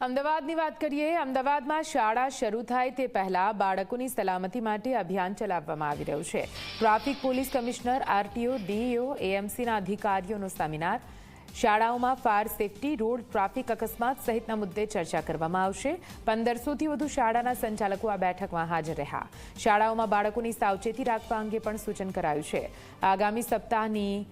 અમદાવાદની વાત કરીએ, અમદાવાદમાં શાળા શરૂ થાય તે પહેલા બાળકોની સલામતી માટે અભિયાન ચલાવવામાં આવી રહ્યું છે. Traffic police commissioner, RTO, DEO, એએમસીના અધિકારીઓનો સેમિનાર. શાળાઓમાં ફાયર સેફટી, રોડ ટ્રાફિક અકસ્માત સહિતના મુદ્દે ચર્ચા કરવામાં આવશે. પંદરસોથી વધુ શાળાના સંચાલકો આ બેઠકમાં હાજર રહ્યા. શાળાઓમાં બાળકોની સાવચેતી રાખવા અંગે પણ સૂચન કરાયું છે. આગામી સપ્તાહની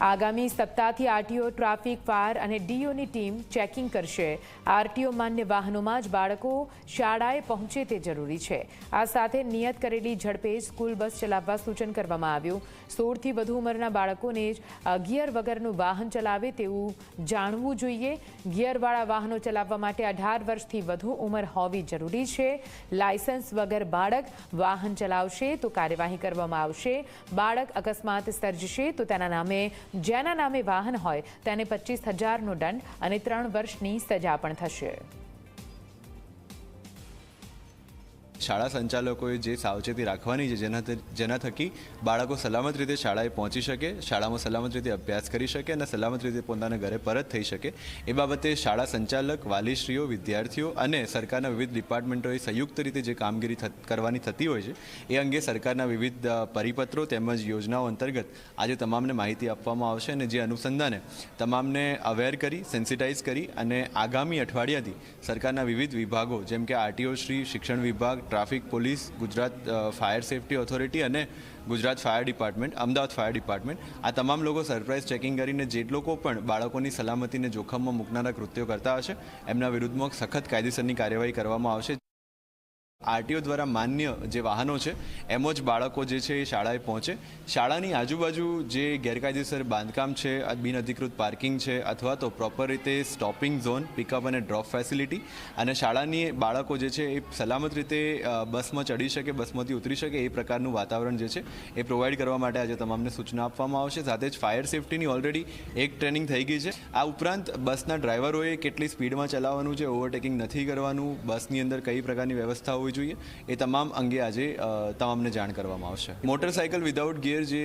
આગામી સપ્તાહથી આરટીઓ ટ્રાફિક, ફાયર અને ડીઓની ટીમ ચેકિંગ કરશે. આરટીઓ માન્ય વાહનોમાં જ બાળકો શાળાએ પહોંચે તે જરૂરી છે. આ સાથે નિયત કરેલી ઝડપે સ્કૂલ બસ ચલાવવા સૂચન કરવામાં આવ્યું. સોળથી વધુ ઉંમરના બાળકોને જ ગિયર વગરનું વાહન ચલાવે તેવું જાણવું જોઈએ. ગિયરવાળા વાહનો ચલાવવા માટે અઢાર વર્ષથી વધુ ઉંમર હોવી જરૂરી છે. લાયસન્સ વગર બાળક વાહન ચલાવશે તો કાર્યવાહી કરવામાં આવશે. બાળક અકસ્માત સર્જશે તો તેના નામે જેના નામે વાહન હોય તેને પચીસ હજારનો દંડ અને ત્રણ વર્ષની સજા પણ થશે. શાળા સંચાલકોએ જે સાવચેતી રાખવાની છે જેના જેના થકી બાળકો સલામત રીતે શાળાએ પહોંચી શકે, શાળામાં સલામત રીતે અભ્યાસ કરી શકે અને સલામત રીતે પોતાના ઘરે પરત થઈ શકે. એ બાબતે શાળા સંચાલક, વાલીશ્રીઓ, વિદ્યાર્થીઓ અને સરકારના વિવિધ ડિપાર્ટમેન્ટોએ સંયુક્ત રીતે જે કામગીરી કરવાની થતી હોય છે, એ અંગે સરકારના વિવિધ પરિપત્રો તેમજ યોજનાઓ અંતર્ગત આજે તમામને માહિતી આપવામાં આવશે અને જે અનુસંધાને તમામને અવેર કરી સેન્સિટાઇઝ કરી અને આગામી અઠવાડિયાથી સરકારના વિવિધ વિભાગો જેમ કે આરટીઓ શ્રી, શિક્ષણ વિભાગ traffic, police, Gujarat fire safety authority અને Gujarat fire department, Ahmedabad fire department, આ તમામ લોકો સરપ્રાઇઝ ચેકિંગ કરીને જે લોકો પણ બાળકોની સલામતીને જોખમમાં મૂકનારા કૃત્યો કરતા હશે, એમના વિરુદ્ધમાં સખત કાયદેસરની કાર્યવાહી કરવામાં આવશે. આરટીઓ દ્વારા માન્ય જે વાહનો છે, એમ જ બાળકો જે છે એ શાળાએ પહોંચે. શાળાની આજુબાજુ જે ગેરકાયદેસર બાંધકામ છે બિનઅધિકૃત પાર્કિંગ છે, અથવા તો પ્રોપર રીતે સ્ટોપિંગ ઝોન, પિકઅપ અને ડ્રોપ ફેસિલિટી, અને શાળાની બાળકો જે છે એ સલામત રીતે બસમાં ચડી શકે, બસમાંથી ઉતરી શકે, એ પ્રકારનું વાતાવરણ જે છે એ પ્રોવાઈડ કરવા માટે આજે તમામને સૂચના આપવામાં આવશે. સાથે જ ફાયર સેફટીની ઓલરેડી એક ટ્રેનિંગ થઈ ગઈ છે. આ ઉપરાંત બસના ડ્રાઈવરોએ કેટલી સ્પીડમાં ચલાવવાનું છે, ઓવરટેકિંગ નથી કરવાનું, બસની અંદર કઈ પ્રકારની વ્યવસ્થા હોવી જોઈએ. એ તમામ અંગે આજે તમામને જાણ કરવામાં આવશે. મોટરસાયકલ વિધાઉટ ગિયર જે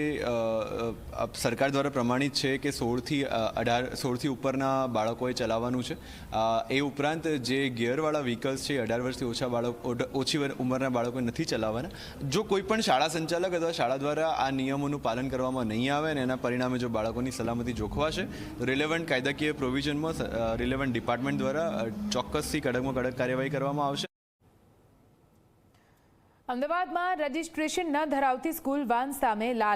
સરકાર દ્વારા પ્રમાણિત છે કે સોળથી અઢાર, સોળથી ઉપરના બાળકોએ ચલાવવાનું છે એ ઉપરાંત જે ગિયરવાળા વ્હીકલ્સ છે, અઢાર વર્ષથી ઓછા બાળક ઓછી ઉંમરના બાળકોએ નથી ચલાવવાના. જો કોઈ પણ શાળા સંચાલક અથવા શાળા દ્વારા આ નિયમોનું પાલન કરવામાં નહીં આવે અને એના પરિણામે જો બાળકોની સલામતી જોખવાશે રિલેવન્ટ કાયદાકીય પ્રોવિઝનમાં રિલેવન્ટ ડિપાર્ટમેન્ટ દ્વારા ચોક્કસથી કડકમાં કડક કાર્યવાહી કરવામાં આવશે. અમદાવાદમાં રજીસ્ટ્રેશન ન ધરાવતી સ્કૂલ વાન સામે લાલ